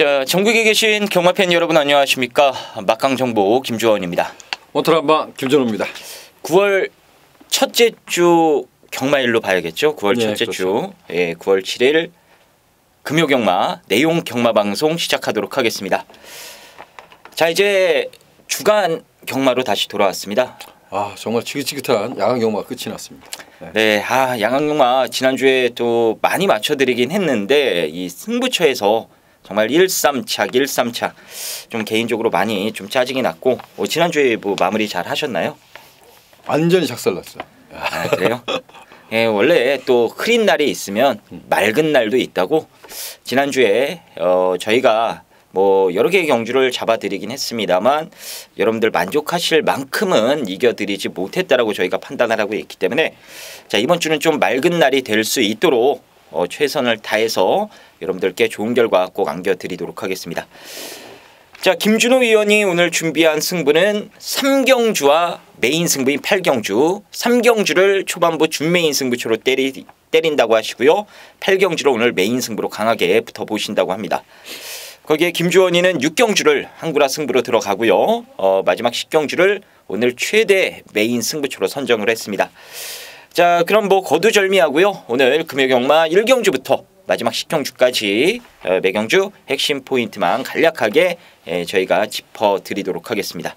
자, 전국에 계신 경마 팬 여러분 안녕하십니까? 막강 정보 김주원입니다. 오토란방 김전호입니다. 9월 첫째 주 경마일로 봐야겠죠? 9월 네, 첫째 그렇죠. 주. 예, 9월 7일 금요 경마 내용 경마 방송 시작하도록 하겠습니다. 자, 이제 주간 경마로 다시 돌아왔습니다. 아 정말 지긋지긋한 야간 경마가 끝이 났습니다. 네. 네, 아, 양강경마 지난주에 또 많이 맞춰 드리긴 했는데 이 승부처에서 정말 1, 3착, 1, 3착 좀 개인적으로 많이 좀 짜증이 났고 어, 지난주에 뭐 마무리 잘 하셨나요? 완전히 작살났어요. 아, 그래요? 예, 원래 또 흐린 날이 있으면 맑은 날도 있다고 지난주에 어, 저희가 뭐 여러 개의 경주를 잡아드리긴 했습니다만 여러분들 만족하실 만큼은 이겨드리지 못했다라고 저희가 판단을 하고 있기 때문에 자 이번 주는 좀 맑은 날이 될 수 있도록 어, 최선을 다해서 여러분들께 좋은 결과 꼭 안겨드리도록 하겠습니다. 자 김준호 의원이 오늘 준비한 승부는 3경주와 메인 승부인 8경주. 3경주를 초반부 준메인 승부처로 때리, 때린다고 하시고요. 8경주로 오늘 메인 승부로 강하게 붙어보신다고 합니다. 거기에 김주원이는 6경주를 한구라 승부로 들어가고요. 어, 마지막 10경주를 오늘 최대 메인 승부처로 선정을 했습니다 자 그럼 뭐 거두절미하고요 오늘 금요경마 1경주부터 마지막 10경주까지 어, 매경주 핵심 포인트만 간략하게 예, 저희가 짚어드리도록 하겠습니다.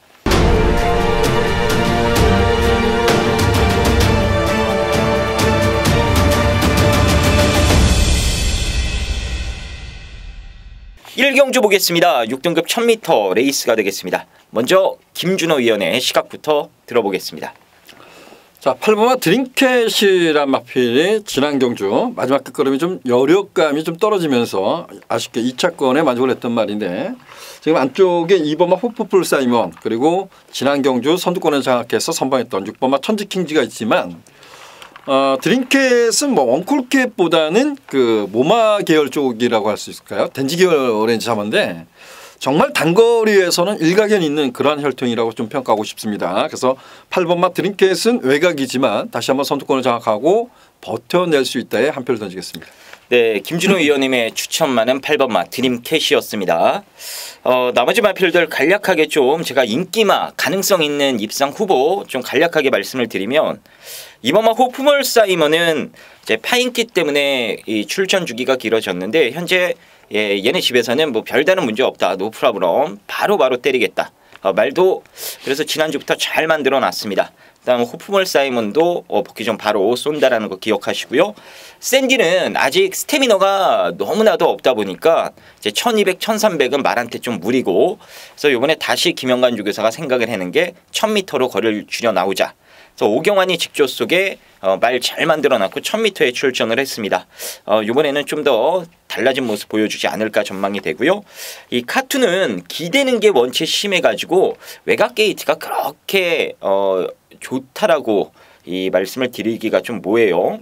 일경주 보겠습니다. 6등급 1000m 레이스가 되겠습니다. 먼저 김준호 위원의 시각부터 들어보겠습니다. 자 8번마 드림캣이란 마필이 지난 경주 마지막 끝걸음이 좀 여력감이 좀 떨어지면서 아쉽게 2차권에 만족을 했던 말인데 지금 안쪽에 2번마 호프풀 사이먼 그리고 지난 경주 선두권을 장악해서 선방했던 6번마 천지킹지가 있지만 어, 드림캣은 뭐 원콜캣보다는 그 모마 계열 쪽이라고 할 수 있을까요? 덴지 계열의 자만데 정말 단거리에서는 일가견 있는 그러한 혈통이라고 좀 평가하고 싶습니다. 그래서 8번마 드림캣은 외곽이지만 다시 한번 선두권을 장악하고 버텨낼 수 있다에 한 표를 던지겠습니다. 네, 김준호 위원님의 추천만은 8번마 드림캐시였습니다. 어, 나머지 마필들 간략하게 좀 제가 인기마 가능성 있는 입상 후보 좀 간략하게 말씀을 드리면 이번마 호프멀 사이먼은 이제 파인키 때문에 이 출전 주기가 길어졌는데 현재 예, 얘네 집에서는 뭐 별다른 문제 없다. 노 프라브럼 바로 바로 때리겠다. 어, 말도 그래서 지난주부터 잘 만들어 놨습니다. 그다음 호프멀 사이먼도 어, 복귀 전 바로 쏜다라는 거 기억하시고요. 샌디는 아직 스태미너가 너무나도 없다 보니까 이제 1200, 1300은 말한테 좀 무리고 그래서 이번에 다시 김영관 주교사가 생각을 해낸 게 1000m로 거리를 줄여 나오자. 그래서 오경환이 직조 속에 어, 말 잘 만들어놨고 1000m에 출전을 했습니다. 어, 이번에는 좀 더 달라진 모습 보여주지 않을까 전망이 되고요. 이 카툰은 기대는 게 원체 심해가지고 외곽 게이트가 그렇게 어, 좋다라고 이 말씀을 드리기가 좀 뭐예요.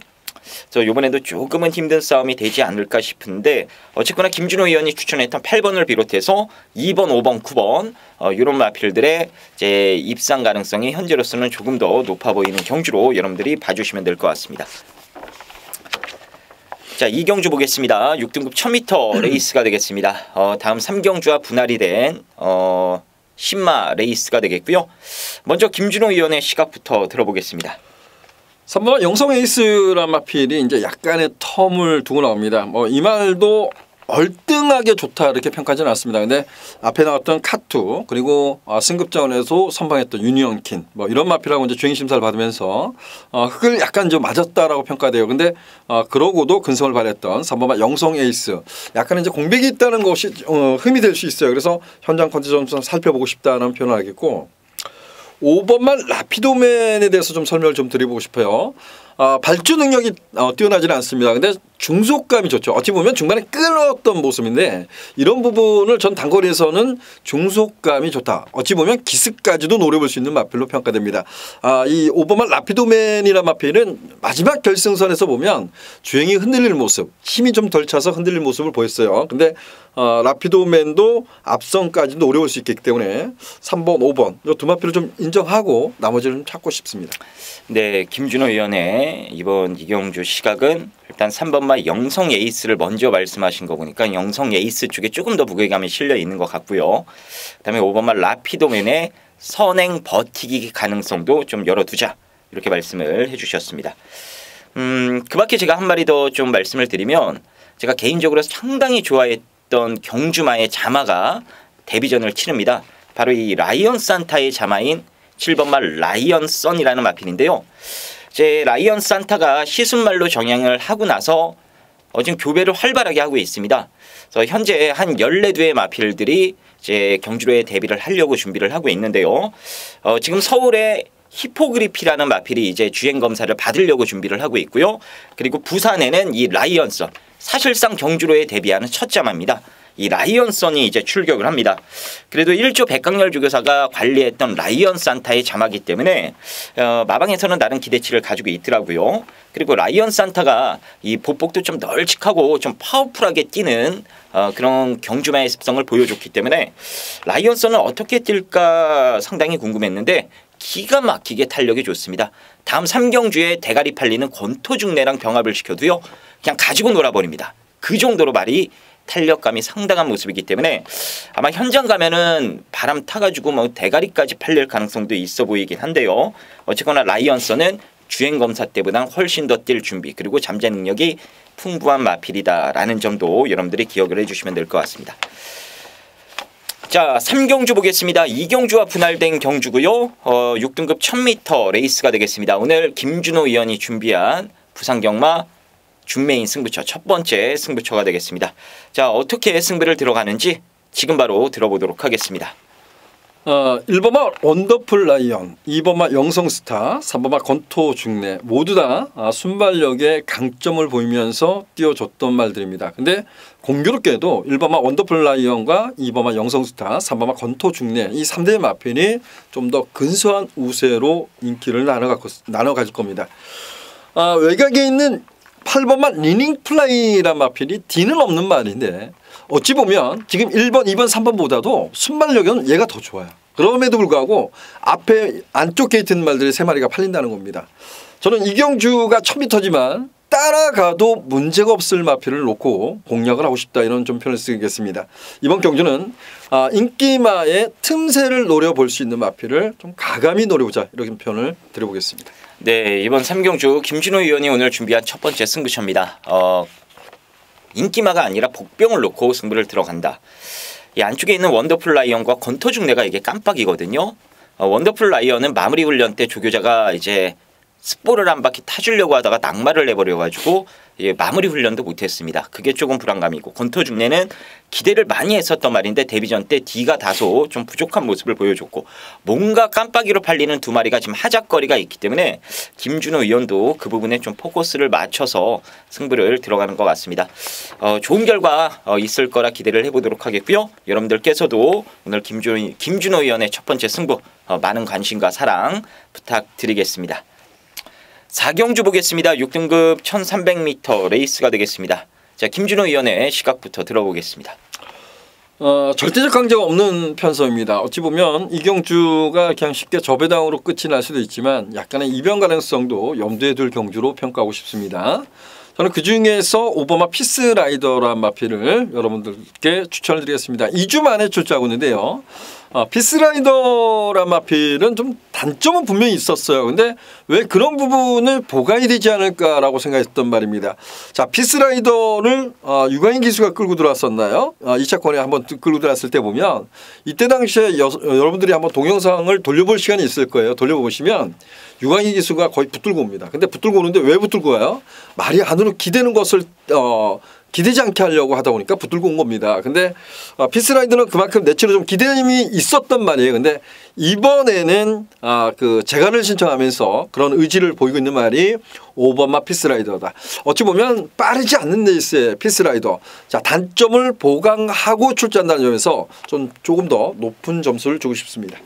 그래서 이번에도 조금은 힘든 싸움이 되지 않을까 싶은데 어쨌거나 김준호 의원이 추천했던 8번을 비롯해서 2번, 5번, 9번 어, 이런 마필들의 이제 입상 가능성이 현재로서는 조금 더 높아 보이는 경주로 여러분들이 봐주시면 될 것 같습니다. 자, 이경주 보겠습니다. 6등급 1000m 레이스가 되겠습니다. 어, 다음 3경주와 분할이 된 어, 신마 레이스가 되겠고요. 먼저 김준호 의원의 시각부터 들어보겠습니다. 3번 영성 에이스란 마필이 이제 약간의 텀을 두고 나옵니다. 뭐 이 말도 얼등하게 좋다 이렇게 평가하지는 않습니다. 근데 앞에 나왔던 카투 그리고 어, 승급자원에서 선방했던 유니언킨 뭐 이런 마필하고 이제 주행 심사를 받으면서 어, 흙을 약간 좀 맞았다라고 평가돼요. 근데 어, 그러고도 근성을 발휘했던 3번마 영성 에이스 약간 이제 공백이 있다는 것이 어, 흠이 될 수 있어요. 그래서 현장 컨디션 좀 살펴보고 싶다는 표현을 하겠고 5번만 라피도맨에 대해서 좀 설명을 좀 드리고 싶어요. 아, 발주 능력이 어, 뛰어나지는 않습니다. 근데 중속감이 좋죠. 어찌 보면 중간에 끌었던 모습인데 이런 부분을 전 단거리에서는 중속감이 좋다. 어찌 보면 기습까지도 노려볼 수 있는 마필로 평가됩니다. 아, 이 오버만 라피도맨이라는 마필은 마지막 결승선에서 보면 주행이 흔들릴 모습, 힘이 좀 덜 차서 흔들릴 모습을 보였어요. 근데 어, 라피도맨도 앞선까지 노려볼 수 있기 때문에 3번, 5번 이두 마필을 좀 인정하고 나머지를 좀 찾고 싶습니다. 네, 김준호 때문에 이번 이경주 시각은 일단 3번 마 영성 에이스를 먼저 말씀하신 거 보니까 영성 에이스 쪽에 조금 더 무게감이 실려 있는 것 같고요. 그다음에 5번마 라피도맨의 선행 버티기 가능성도 좀 열어두자 이렇게 말씀을 해주셨습니다. 음, 그 밖에 제가 한 마리 더 좀 말씀을 드리면 제가 개인적으로 상당히 좋아했던 경주마의 자마가 데뷔전을 치릅니다. 바로 이 라이언 산타의 자마인 7번말 라이언 선이라는 마필인데요. 제 라이언 산타가 시순말로 정향을 하고 나서 어, 지금 교배를 활발하게 하고 있습니다. 그래서 현재 한 14두의 마필들이 이제 경주로에 데뷔를 하려고 준비를 하고 있는데요. 어, 지금 서울에 히포그리피라는 마필이 이제 주행 검사를 받으려고 준비를 하고 있고요. 그리고 부산에는 이 라이언선 사실상 경주로에 데뷔하는 첫 자마입니다. 이 라이언선이 이제 출격을 합니다. 그래도 1조 백강렬 주교사가 관리했던 라이언 산타의 자마기 때문에 어, 마방에서는 나름 기대치를 가지고 있더라고요. 그리고 라이언 산타가 이 보폭도 좀 널찍하고 좀 파워풀하게 뛰는 어, 그런 경주마의 습성을 보여줬기 때문에 라이언선은 어떻게 뛸까 상당히 궁금했는데 기가 막히게 탄력이 좋습니다. 다음 3경주에 대가리 팔리는 권토중내랑 병합을 시켜도요. 그냥 가지고 놀아버립니다. 그 정도로 말이 탄력감이 상당한 모습이기 때문에 아마 현장 가면은 바람 타가지고 뭐 대가리까지 팔릴 가능성도 있어 보이긴 한데요. 어쨌거나 라이언스는 주행 검사 때보다 훨씬 더 뛸 준비 그리고 잠재 능력이 풍부한 마필이다라는 점도 여러분들이 기억을 해주시면 될 것 같습니다. 자, 3경주 보겠습니다. 2경주와 분할된 경주고요. 어, 6등급 1000m 레이스가 되겠습니다. 오늘 김준호 의원이 준비한 부산경마 중메인 승부처 첫 번째 승부처가 되겠습니다. 자, 어떻게 승부를 들어가는지 지금 바로 들어보도록 하겠습니다. 어, 1번마 원더풀 라이언, 2번마 영성스타, 3번마 건토 중내 모두 다 아, 순발력의 강점을 보이면서 띄워줬던 말들입니다. 근데 공교롭게도 1번마 원더풀 라이언과 2번마 영성스타, 3번마 건토 중내 이 3대 마펜이 좀 더 근소한 우세로 인기를 나눠, 나눠 가질 겁니다. 아, 외곽에 있는 8번만 리닝 플라이란 마필이 D는 없는 말인데 어찌 보면 지금 1번, 2번, 3번보다도 순발력은 얘가 더 좋아요. 그럼에도 불구하고 앞에 안쪽 게이트 있는 말들이 세 마리가 팔린다는 겁니다. 저는 이경주가 1000m지만 따라가도 문제가 없을 마필을 놓고 공략을 하고 싶다 이런 좀 표현을 쓰겠습니다. 이번 경주는 아, 인기마의 틈새를 노려볼 수 있는 마필을 좀 가감히 노려보자 이렇게 표현을 드려보겠습니다. 네 이번 삼경주 김준호 의원이 오늘 준비한 첫 번째 승부처입니다. 어, 인기마가 아니라 복병을 놓고 승부를 들어간다. 이 안쪽에 있는 원더풀 라이언과 건터중내가 이게 깜빡이거든요. 어, 원더풀 라이언은 마무리 훈련 때 조교자가 이제 스포를 한 바퀴 타주려고 하다가 낙마를 내버려가지고 예, 마무리 훈련도 못했습니다. 그게 조금 불안감이고 권토 중내는 기대를 많이 했었던 말인데 데뷔전 때 D가 다소 좀 부족한 모습을 보여줬고 뭔가 깜빡이로 팔리는 두 마리가 지금 하작거리가 있기 때문에 김준호 의원도 그 부분에 좀 포커스를 맞춰서 승부를 들어가는 것 같습니다. 어, 좋은 결과 어, 있을 거라 기대를 해보도록 하겠고요. 여러분들께서도 오늘 김준호, 김준호 의원의 첫 번째 승부 어, 많은 관심과 사랑 부탁드리겠습니다. 4경주 보겠습니다. 6등급 1300m 레이스가 되겠습니다. 자, 김준호 의원의 시각부터 들어보겠습니다. 어, 절대적 강자가 없는 편성입니다. 어찌 보면 이경주가 그냥 쉽게 저배당으로 끝이 날 수도 있지만 약간의 이변 가능성도 염두에 둘 경주로 평가하고 싶습니다. 저는 그 중에서 오바마 피스 라이더란 마피를 여러분들께 추천을 드리겠습니다. 2주 만에 출제하고 있는데요. 아, 피스라이더란 마필은 좀 단점은 분명히 있었어요. 근데 왜 그런 부분을 보강이 되지 않을까라고 생각했던 말입니다. 자, 피스라이더를 어, 유가인 기수가 끌고 들어왔었나요? 어, 2차 권에 한번 끌고 들어왔을 때 보면 이때 당시에 여, 여러분들이 한번 동영상을 돌려볼 시간이 있을 거예요. 돌려보시면 유광희 기수가 거의 붙들고 옵니다. 근데 붙들고 오는데 왜 붙들고 와요? 말이 안으로 기대는 것을 어, 기대지 않게 하려고 하다 보니까 붙들고 온 겁니다. 근데 어, 피스라이드는 그만큼 내치로 좀 기대감이 있었던 말이에요. 근데 이번에는 아, 그 재간을 신청하면서 그런 의지를 보이고 있는 말이 오버마 피스라이더다. 어찌 보면 빠르지 않는 레이스의 피스라이더. 자, 단점을 보강하고 출제한다는 점에서 좀 조금 더 높은 점수를 주고 싶습니다.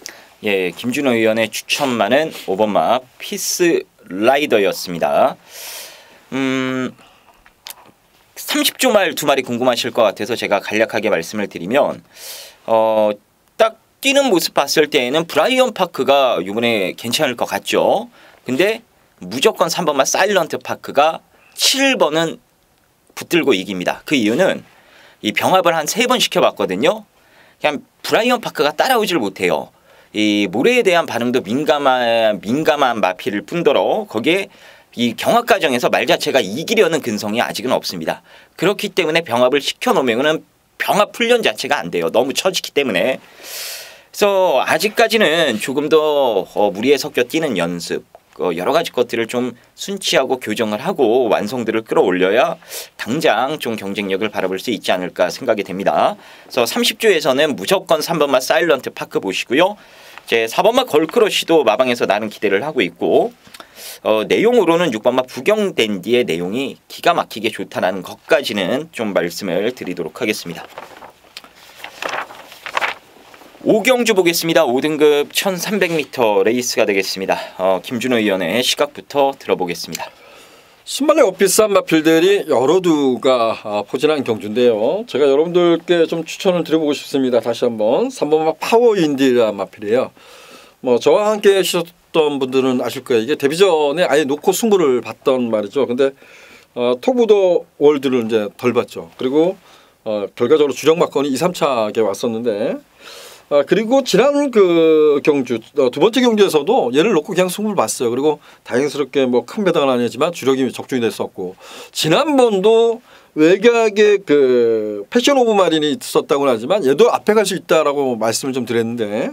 예, 김준호 의원의 추천만은 오버마 피스라이더였습니다. 음, 30조 말 두 마리 궁금하실 것 같아서 제가 간략하게 말씀을 드리면 어, 딱 뛰는 모습 봤을 때에는 브라이언 파크가 이번에 괜찮을 것 같죠. 근데 무조건 3번만 사일런트 파크가 7번은 붙들고 이깁니다. 그 이유는 이 병합을 한 세 번 시켜봤거든요. 그냥 브라이언 파크가 따라오질 못해요. 이 모래에 대한 반응도 민감한 민감한 마피를 뿐더러 거기에 이 경합 과정에서 말 자체가 이기려는 근성이 아직은 없습니다. 그렇기 때문에 병합을 시켜놓으면은 병합 훈련 자체가 안 돼요. 너무 처지기 때문에. 그래서 아직까지는 조금 더 어, 무리에 섞여 뛰는 연습, 어, 여러 가지 것들을 좀 순치하고 교정을 하고 완성들을 끌어올려야 당장 좀 경쟁력을 바라볼 수 있지 않을까 생각이 됩니다. 그래서 30주에서는 무조건 3번마 사일런트 파크 보시고요. 이제 4번마 걸크러쉬도 마방에서 나는 기대를 하고 있고 어, 내용으로는 6번마 부경댄디의 내용이 기가 막히게 좋다라는 것까지는 좀 말씀을 드리도록 하겠습니다. 오경주 보겠습니다. 5등급 1300m 레이스가 되겠습니다. 어, 김준호 의원의 시각부터 들어보겠습니다. 순발력 비싼 마필들이 여러 두가 아, 포진한 경주인데요. 제가 여러분들께 좀 추천을 드려보고 싶습니다. 다시 한번 3번 파워 인디라는 마필이에요. 뭐 저와 함께 하셨던 분들은 아실 거예요. 이게 데뷔 전에 아예 놓고 승부를 봤던 말이죠. 근데 어, 토부도 월드를 이제 덜 봤죠. 그리고 어, 결과적으로 주력 막건이 2, 3차게 왔었는데 아, 그리고 지난 그 경주 어, 두 번째 경주에서도 얘를 놓고 그냥 승부를 봤어요. 그리고 다행스럽게 뭐 큰 배당은 아니지만 주력이 적중이 됐었고 지난번도 외곽에 그 패션 오브 마린이 있었다고는 하지만 얘도 앞에 갈 수 있다라고 말씀을 좀 드렸는데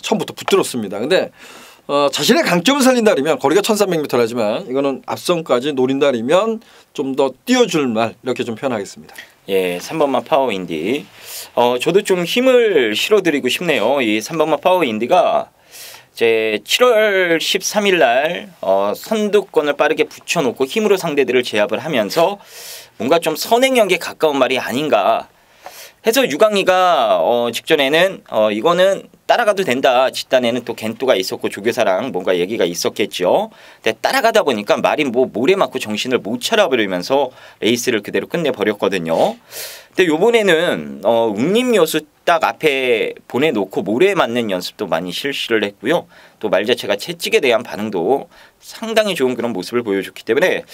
처음부터 붙들었습니다. 근데 어, 자신의 강점을 살린다면 거리가 1300m라지만 이거는 앞선까지 노린다면 좀더 뛰어줄 말 이렇게 좀 표현하겠습니다. 예, 3번만 파워 인디. 어, 저도 좀 힘을 실어드리고 싶네요. 이 3번만 파워 인디가 이제 7월 13일 날 어, 선두권을 빠르게 붙여놓고 힘으로 상대들을 제압을 하면서 뭔가 좀 선행력에 가까운 말이 아닌가 해서 유강이가 어, 직전에는 어, 이거는 따라가도 된다. 집단에는 또 겐토가 있었고 조교사랑 뭔가 얘기가 있었겠죠. 근데 따라가다 보니까 말이 뭐 모래 맞고 정신을 못 차려버리면서 레이스를 그대로 끝내버렸거든요. 근데 요번에는 어, 웅림 요수 딱 앞에 보내놓고 모래에 맞는 연습도 많이 실시를 했고요. 또 말 자체가 채찍에 대한 반응도 상당히 좋은 그런 모습을 보여줬기 때문에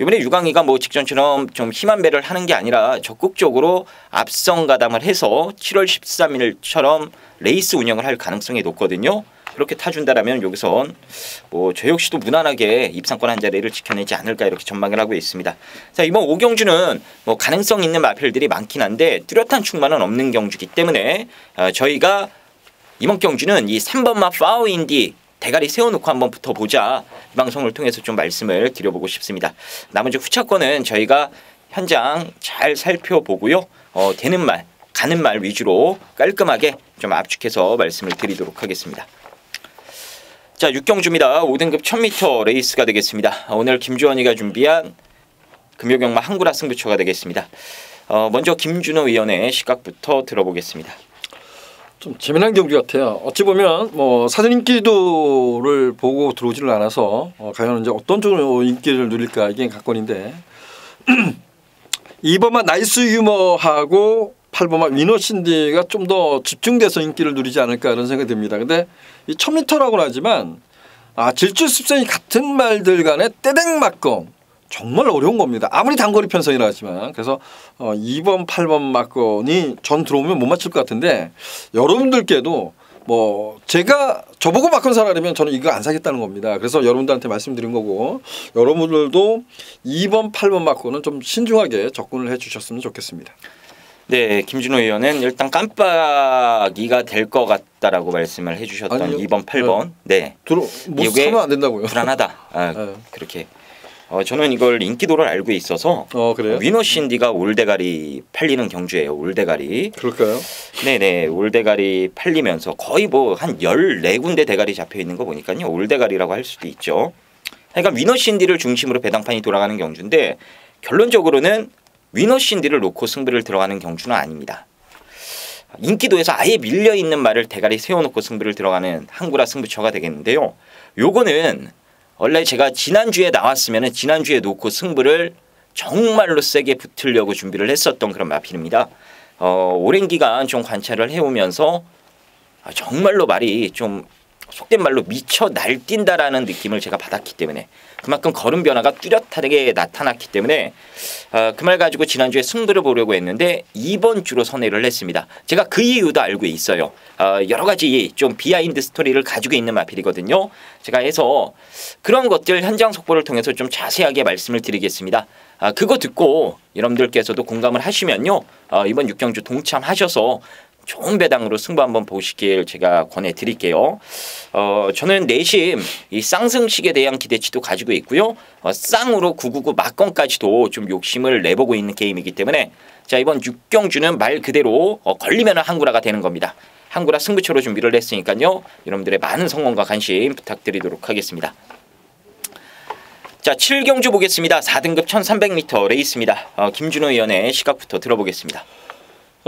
이번에 유강이가 뭐 직전처럼 좀 힘한 배를 하는 게 아니라 적극적으로 앞선 가담을 해서 7월 13일처럼 레이스 운영을 할 가능성이 높거든요. 그렇게 타준다라면 여기선 뭐저 역시도 무난하게 입상권 한 자리를 지켜내지 않을까 이렇게 전망을 하고 있습니다. 자 이번 오경주는 뭐 가능성 있는 마필들이 많긴 한데 뚜렷한 충만은 없는 경주기 때문에 어, 저희가 이번 경주는 이 3번마 파워인디 대가리 세워놓고 한번 붙어보자 이 방송을 통해서 좀 말씀을 드려보고 싶습니다. 나머지 후차권은 저희가 현장 잘 살펴보고요. 어, 되는 말, 가는 말 위주로 깔끔하게 좀 압축해서 말씀을 드리도록 하겠습니다. 자, 6경주입니다. 5등급 1000m 레이스가 되겠습니다. 오늘 김주원이가 준비한 금요경마 한구라 승부처가 되겠습니다. 어, 먼저 김준호 의원의 시각부터 들어보겠습니다. 좀 재미난 경기 같아요. 어찌 보면 뭐 사전 인기도를 보고 들어오지를 않아서 어, 과연 이제 어떤 쪽으로 인기를 누릴까 이게 관건인데 2번만 나이스 유머하고 8번만 위너 신디가 좀 더 집중돼서 인기를 누리지 않을까 이런 생각이 듭니다. 근데 이 1000m라고는 하지만 아 질주 습성이 같은 말들 간에 떼댕 맞건 정말 어려운 겁니다. 아무리 단거리 편성이라 하지만 그래서 어 2번, 8번 막건이 전 들어오면 못 맞출 것 같은데 여러분들께도 뭐 제가 저보고 막건 사라면 저는 이거 안 사겠다는 겁니다. 그래서 여러분들한테 말씀드린 거고 여러분들도 2번, 8번 막건은 좀 신중하게 접근을 해 주셨으면 좋겠습니다. 네, 김준호 의원은 일단 깜빡이가 될 것 같다라고 말씀을 해주셨던 아니요. 2번, 8번. 네, 들어 못 이게 사면 안 된다고요. 불안하다. 아, 네. 그렇게. 어, 저는 이걸 인기도를 알고 있어서 어 그래요? 위너 신디가 올대가리 팔리는 경주예요. 올대가리. 그럴까요? 네네. 올대가리 팔리면서 거의 뭐 한 14군데 대가리 잡혀 있는 거 보니까요. 올대가리라고 할 수도 있죠. 그러니까 위너 신디를 중심으로 배당판이 돌아가는 경주인데 결론적으로는 위너 신디를 놓고 승부를 들어가는 경주는 아닙니다. 인기도에서 아예 밀려 있는 말을 대가리 세워놓고 승부를 들어가는 한구라 승부처가 되겠는데요. 요거는 원래 제가 지난주에 나왔으면은 지난주에 놓고 승부를 정말로 세게 붙으려고 준비를 했었던 그런 마필입니다. 어, 오랜 기간 좀 관찰을 해오면서 아, 정말로 말이 좀 속된 말로 미쳐 날뛴다라는 느낌을 제가 받았기 때문에 그만큼 걸음 변화가 뚜렷하게 나타났기 때문에 어, 그말 가지고 지난주에 승부를 보려고 했는데 이번 주로 선회를 했습니다. 제가 그 이유도 알고 있어요. 어, 여러 가지 좀 비하인드 스토리를 가지고 있는 마필이거든요. 제가 해서 그런 것들 현장 속보를 통해서 좀 자세하게 말씀을 드리겠습니다. 아, 그거 듣고 여러분들께서도 공감을 하시면요. 어, 이번 육경주 동참하셔서 좋은 배당으로 승부 한번 보시길 제가 권해드릴게요. 어, 저는 내심 이 쌍승식에 대한 기대치도 가지고 있고요. 어, 쌍으로 999 막건까지도 좀 욕심을 내보고 있는 게임이기 때문에 자 이번 육경주는 말 그대로 어, 걸리면 한구라가 되는 겁니다. 한구라 승부처로 준비를 했으니까요. 여러분들의 많은 성원과 관심 부탁드리도록 하겠습니다. 자, 7경주 보겠습니다. 4등급 1300m 레이스입니다. 어, 김준호 의원의 시각부터 들어보겠습니다.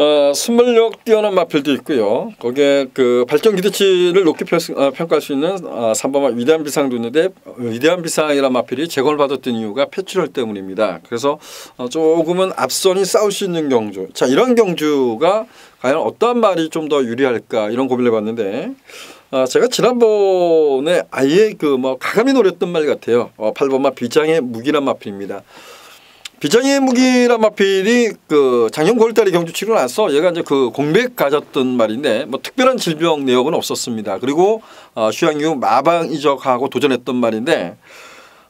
어, 순발력 뛰어난 마필도 있고요. 거기에 그 발전 기대치를 높게 평, 어, 평가할 수 있는 어, 3번마 위대한 비상도 있는데 어, 위대한 비상이란 마필이 제거를 받았던 이유가 패출혈 때문입니다. 그래서 어, 조금은 앞선이 싸울 수 있는 경주. 자 이런 경주가 과연 어떠한 말이 좀 더 유리할까 이런 고민을 해봤는데 어, 제가 지난번에 아예 그 뭐 가감히 노렸던 말 같아요. 어, 8번마 비장의 무기란 마필입니다. 비장의 무기란 마필이 그 작년 9월달에 경주 치고 나서 얘가 이제 그 공백 가졌던 말인데 뭐 특별한 질병 내역은 없었습니다. 그리고 어, 휴양 이후 마방 이적하고 도전했던 말인데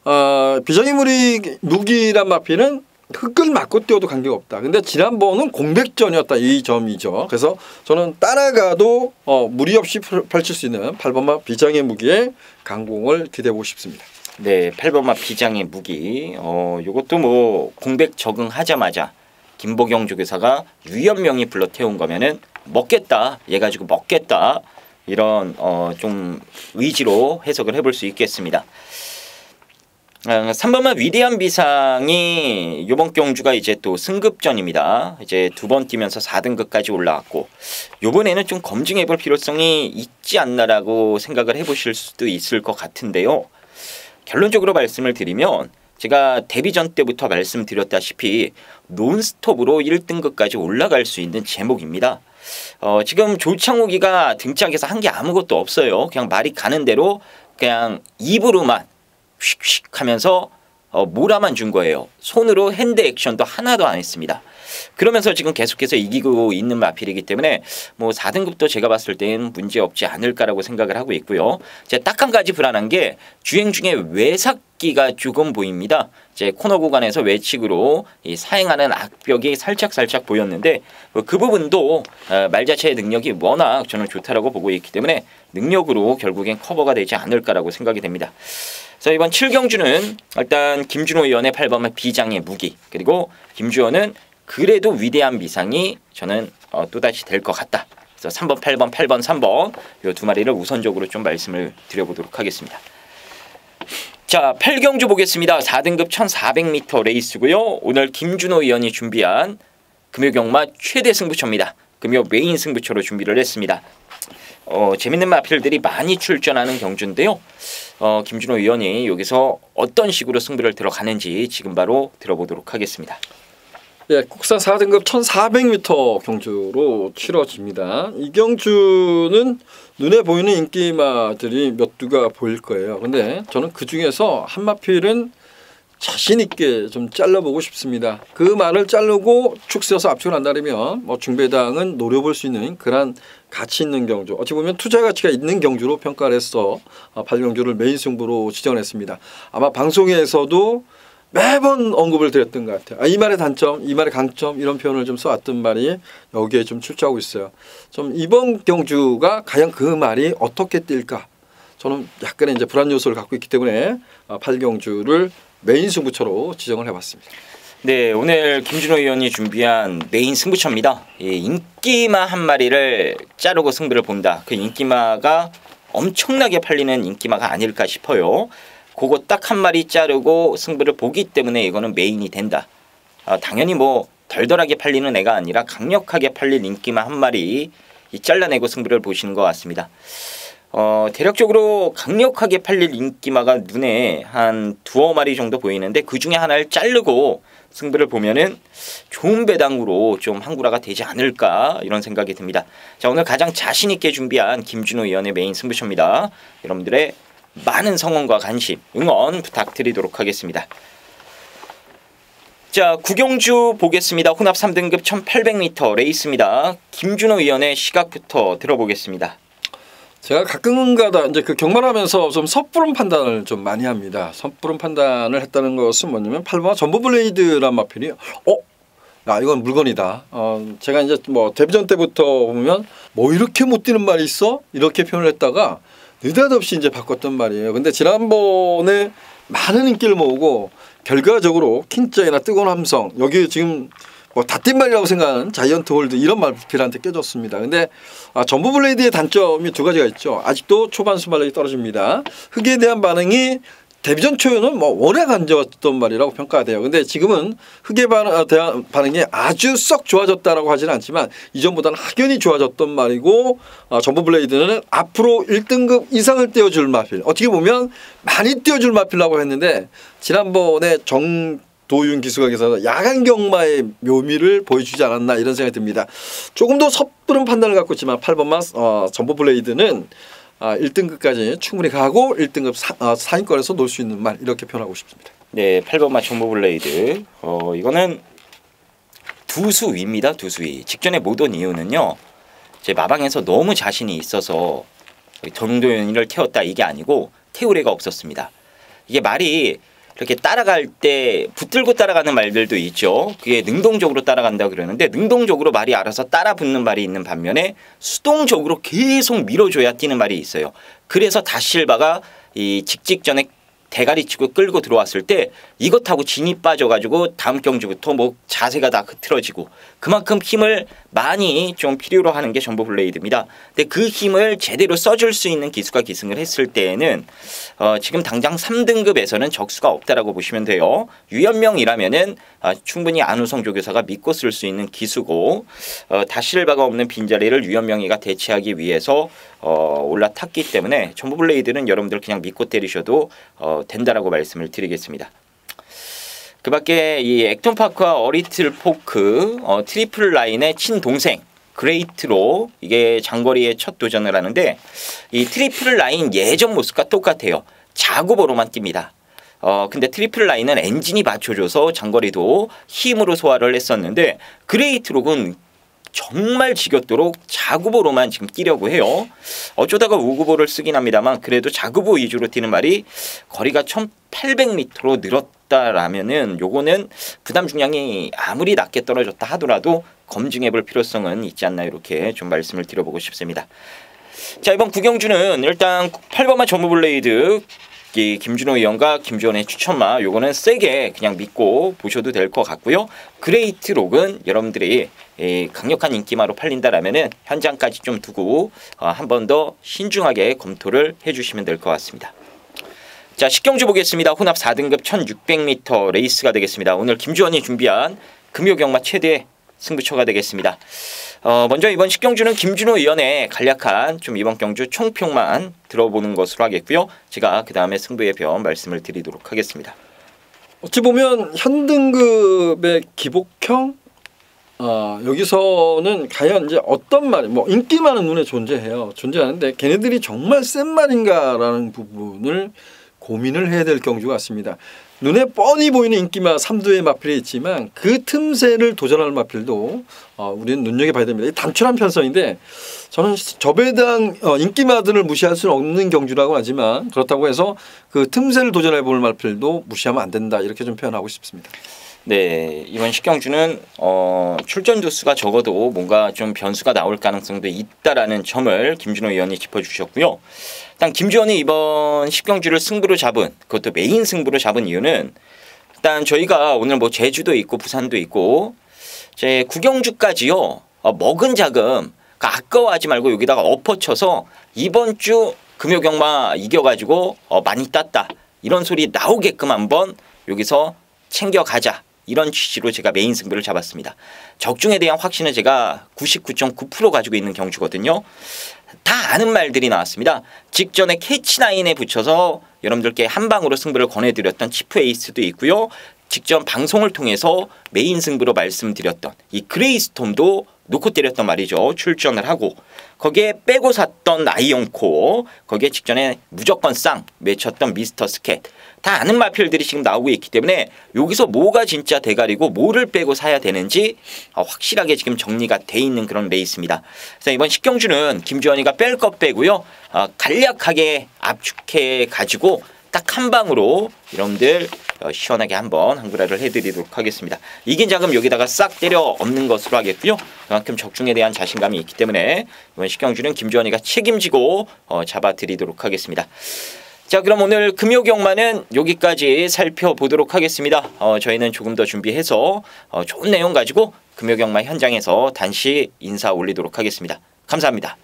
어, 비장의 무기 무기란 마필은 흙을 맞고 뛰어도 관계가 없다. 근데 지난번은 공백전이었다 이 점이죠. 그래서 저는 따라가도 어, 무리 없이 펼칠 수 있는 8번마 비장의 무기의 강공을 기대해 보고 싶습니다. 네, 8번마 비장의 무기. 어, 요것도 뭐 공백 적응하자마자 김보경 조교사가 유연명이 불러 태운 거면은 먹겠다. 얘 가지고 먹겠다. 이런 어, 좀 의지로 해석을 해볼 수 있겠습니다. 어, 3번만 위대한 비상이 요번 경주가 이제 또 승급전입니다. 이제 두 번 뛰면서 4등급까지 올라왔고 요번에는 좀 검증해 볼 필요성이 있지 않나라고 생각을 해 보실 수도 있을 것 같은데요. 결론적으로 말씀을 드리면 제가 데뷔 전 때부터 말씀드렸다시피 논스톱으로 1등급까지 올라갈 수 있는 제목입니다. 어, 지금 조창욱이가 등짝에서 한 게 아무것도 없어요. 그냥 말이 가는 대로 그냥 입으로만 휙휙 하면서 어, 몰아만 준 거예요. 손으로 핸드 액션도 하나도 안 했습니다. 그러면서 지금 계속해서 이기고 있는 마필이기 때문에 뭐 4등급도 제가 봤을 때는 문제 없지 않을까라고 생각을 하고 있고요. 딱한 가지 불안한 게 주행 중에 외삭 기가 조금 보입니다. 이제 코너 구간에서 외측으로 이 사행하는 악벽이 살짝 살짝 보였는데 그 부분도 어, 말 자체의 능력이 워낙 저는 좋다라고 보고 있기 때문에 능력으로 결국엔 커버가 되지 않을까라고 생각이 됩니다. 그래서 이번 7경주는 일단 김준호 의원의 8번의 비장의 무기 그리고 김주원은 그래도 위대한 비상이 저는 어, 또다시 될 것 같다. 그래서 3번, 8번, 8번, 3번 이 두 마리를 우선적으로 좀 말씀을 드려보도록 하겠습니다. 자, 8경주 보겠습니다. 4등급 1400m 레이스고요. 오늘 김준호 의원이 준비한 금요경마 최대 승부처입니다. 금요 메인 승부처로 준비를 했습니다. 어, 재밌는 마필들이 많이 출전하는 경주인데요. 어, 김준호 의원이 여기서 어떤 식으로 승부를 들어가는지 지금 바로 들어보도록 하겠습니다. 예, 국산 4등급 1,400m 경주로 치러집니다. 이 경주는 눈에 보이는 인기마들이 몇 두가 보일 거예요. 근데 저는 그 중에서 한 마필은 자신 있게 좀 잘라보고 싶습니다. 그 말을 자르고 축 세워서 압축을 한다면 뭐 중배당은 노려볼 수 있는 그런 가치 있는 경주. 어찌 보면 투자 가치가 있는 경주로 평가를 해서 8경주를 어, 메인 승부로 지정했습니다. 아마 방송에서도 매번 언급을 드렸던 것 같아요. 아, 이 말의 단점, 이 말의 강점 이런 표현을 좀 써왔던 말이 여기에 좀 출처하고 있어요. 좀 이번 경주가 과연 그 말이 어떻게 뛸까? 저는 약간의 이제 불안 요소를 갖고 있기 때문에 8경주를 어, 메인 승부처로 지정을 해봤습니다. 네, 오늘 김준호 의원이 준비한 메인 승부처입니다. 예, 인기마 한 마리를 자르고 승부를 본다. 그 인기마가 엄청나게 팔리는 인기마가 아닐까 싶어요. 그거 딱 한 마리 자르고 승부를 보기 때문에 이거는 메인이 된다. 아, 당연히 뭐 덜덜하게 팔리는 애가 아니라 강력하게 팔릴 인기만 한 마리 이 잘라내고 승부를 보시는 것 같습니다. 어, 대략적으로 강력하게 팔릴 인기마가 눈에 한 두어 마리 정도 보이는데 그 중에 하나를 자르고 승부를 보면은 좋은 배당으로 좀 한구라가 되지 않을까 이런 생각이 듭니다. 자 오늘 가장 자신 있게 준비한 김준호 위원의 메인 승부처입니다. 여러분들의 많은 성원과 관심, 응원 부탁드리도록 하겠습니다. 자, 구경주 보겠습니다. 혼합 3등급 1800m 레이스입니다. 김준호 위원의 시각부터 들어보겠습니다. 제가 가끔가다 이제 그 경말하면서 좀 섣부른 판단을 좀 많이 합니다. 섣부른 판단을 했다는 것은 뭐냐면 8번 전부 블레이드란 마필이 어? 야 이건 물건이다. 어 제가 이제 뭐 데뷔전 때부터 보면 뭐 이렇게 못 뛰는 말이 있어? 이렇게 표현을 했다가 느닷없이 이제 바꿨던 말이에요. 근데 지난번에 많은 인기를 모으고 결과적으로 킹짜이나 뜨거운 함성 여기 지금 뭐 닷뒷말이라고 생각하는 자이언트 홀드 이런 말필한테 껴줬습니다. 근데 아, 전부 블레이드의 단점이 두 가지가 있죠. 아직도 초반 순발력이 떨어집니다. 흙에 대한 반응이 데뷔전 초에는 뭐 워낙 안 좋았던 말이라고 평가가 돼요. 근데 지금은 흑의 반응, 아, 대한 반응이 아주 썩 좋아졌다라고 하지는 않지만 이전보다는 확연히 좋아졌던 말이고 어, 전부 블레이드는 앞으로 1등급 이상을 띄워줄 마필. 어떻게 보면 많이 띄워줄 마필이라고 했는데 지난번에 정 도윤 기수각에서 야간 경마의 묘미를 보여주지 않았나 이런 생각이 듭니다. 조금 더 섣부른 판단을 갖고 있지만 8번만 어, 전보 블레이드는 아, 1등급까지 충분히 가고 1등급 사, 아, 상위권에서 놀 수 있는 말 이렇게 표현하고 싶습니다. 네, 8번마 정보 블레이드. 어, 이거는 두 수위입니다. 두 수위. 직전에 못 온 이유는요. 제 마방에서 너무 자신이 있어서 정도윤이를 태웠다 이게 아니고 태울 애가 없었습니다. 이게 말이 이렇게 따라갈 때 붙들고 따라가는 말들도 있죠. 그게 능동적으로 따라간다 그러는데 능동적으로 말이 알아서 따라 붙는 말이 있는 반면에 수동적으로 계속 밀어줘야 뛰는 말이 있어요. 그래서 다실바가 이 직직전에 대가리 치고 끌고 들어왔을 때 이것하고 진이 빠져가지고 다음 경주부터 뭐 자세가 다 흐트러지고 그만큼 힘을 많이 좀 필요로 하는 게 전보 블레이드입니다. 근데 그 힘을 제대로 써줄 수 있는 기수가 기승을 했을 때에는 어 지금 당장 3등급에서는 적수가 없다라고 보시면 돼요. 유연명이라면은 아 충분히 안우성 조교사가 믿고 쓸 수 있는 기수고 어 다시를 바가 없는 빈자리를 유연명이가 대체하기 위해서 어 올라탔기 때문에 전보 블레이드는 여러분들 그냥 믿고 때리셔도 어 된다라고 말씀을 드리겠습니다. 그 밖에 이 액톤파크와 어리틀 포크 어, 트리플 라인의 친동생 그레이트로 이게 장거리에 첫 도전을 하는데 이 트리플 라인 예전 모습과 똑같아요. 자구보로만 뜁니다. 어 근데 트리플 라인은 엔진이 받쳐줘서 장거리도 힘으로 소화를 했었는데 그레이트록은 정말 지겹도록 자구보로만 지금 뛰려고 해요. 어쩌다가 우구보를 쓰긴 합니다만 그래도 자구보 위주로 뛰는 말이 거리가 1800m로 늘었다라면은 요거는 부담 중량이 아무리 낮게 떨어졌다 하더라도 검증해 볼 필요성은 있지 않나 이렇게 좀 말씀을 드려보고 싶습니다. 자 이번 구경주는 일단 8번마 전무 블레이드 이 김준호 의원과 김주원의 추천마 요거는 세게 그냥 믿고 보셔도 될 것 같고요. 그레이트 록은 여러분들이 강력한 인기마로 팔린다라면은 현장까지 좀 두고 어, 한번 더 신중하게 검토를 해주시면 될 것 같습니다. 자 식경주 보겠습니다. 혼합 4등급 1600m 레이스가 되겠습니다. 오늘 김주원이 준비한 금요경마 최대 승부처가 되겠습니다. 어, 먼저 이번 식경주는 김준호 의원의 간략한 좀 이번 경주 총평만 들어보는 것으로 하겠고요. 제가 그 다음에 승부의 변 말씀을 드리도록 하겠습니다. 어찌 보면 현등급의 기복형 어, 여기서는 과연 이제 어떤 말, 뭐 인기만은 눈에 존재해요. 존재하는데 걔네들이 정말 센 말인가라는 부분을 고민을 해야 될 경주 같습니다. 눈에 뻔히 보이는 인기마 3두의 마필이 있지만 그 틈새를 도전할 마필도 어, 우리는 눈여겨봐야 됩니다. 단출한 편성인데 저는 대한 어, 인기마들을 무시할 수는 없는 경주라고 하지만 그렇다고 해서 그 틈새를 도전해 볼 마필도 무시하면 안 된다 이렇게 좀 표현하고 싶습니다. 네 이번 식경주는 어, 출전 두수가 적어도 뭔가 좀 변수가 나올 가능성도 있다라는 점을 김준호 의원이 짚어주셨고요. 일단 김주원이 이번 식경주를 승부로 잡은 그것도 메인 승부로 잡은 이유는 일단 저희가 오늘 뭐 제주도 있고 부산도 있고 제 구경주까지요 어, 먹은 자금 그러니까 아까워하지 말고 여기다가 엎어쳐서 이번 주 금요 경마 이겨가지고 어, 많이 땄다 이런 소리 나오게끔 한번 여기서 챙겨가자 이런 취지로 제가 메인 승부를 잡았습니다. 적중에 대한 확신은 제가 99.9% 가지고 있는 경주거든요. 다 아는 말들이 나왔습니다. 직전에 캐치나인에 붙여서 여러분들께 한 방으로 승부를 권해드렸던 치프 에이스도 있고요. 직전 방송을 통해서 메인 승부로 말씀드렸던 이 그레이스톰도 놓고 때렸던 말이죠. 출전을 하고 거기에 빼고 샀던 아이언코 거기에 직전에 무조건 쌍 외쳤던 미스터 스캣 다 아는 마필들이 지금 나오고 있기 때문에 여기서 뭐가 진짜 대가리고 뭐를 빼고 사야 되는지 어, 확실하게 지금 정리가 돼 있는 그런 레이스입니다. 그래서 이번 식경주는 김주현이가 뺄 것 빼고요 어, 간략하게 압축해 가지고 딱 한 방으로 여러분들 어, 시원하게 한번 한구라를 해드리도록 하겠습니다. 이긴 자금 여기다가 싹 때려 없는 것으로 하겠고요. 그만큼 적중에 대한 자신감이 있기 때문에 이번 식경주는 김주원이가 책임지고 어, 잡아드리도록 하겠습니다. 자 그럼 오늘 금요 경마는 여기까지 살펴보도록 하겠습니다. 어, 저희는 조금 더 준비해서 어, 좋은 내용 가지고 금요 경마 현장에서 단시 인사 올리도록 하겠습니다. 감사합니다.